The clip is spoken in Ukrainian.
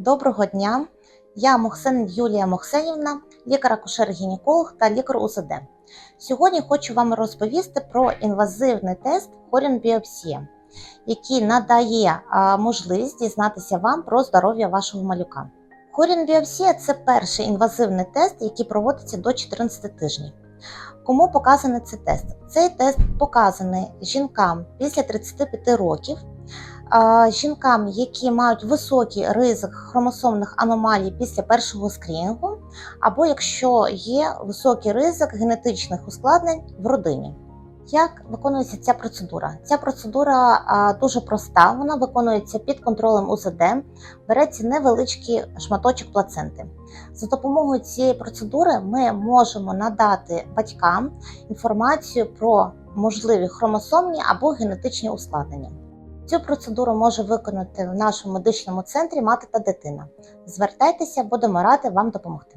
Доброго дня! Я Мохсен Юлія Мохсенівна, лікар-акушер-гінеколог та лікар УЗД. Сьогодні хочу вам розповісти про інвазивний тест хорін-біопсія, який надає можливість дізнатися вам про здоров'я вашого малюка. Хорін-біопсія це перший інвазивний тест, який проводиться до 14 тижнів. Кому показаний цей тест? Цей тест показаний жінкам після 35 років жінкам, які мають високий ризик хромосомних аномалій після першого скринінгу, або якщо є високий ризик генетичних ускладнень в родині. Як виконується ця процедура? Ця процедура а, дуже проста, вона виконується під контролем УЗД, береться невеличкий шматочок плаценти. За допомогою цієї процедури ми можемо надати батькам інформацію про можливі хромосомні або генетичні ускладнення. Цю процедуру може виконати в нашому медичному центрі мати та дитина. Звертайтеся, будемо раді вам допомогти.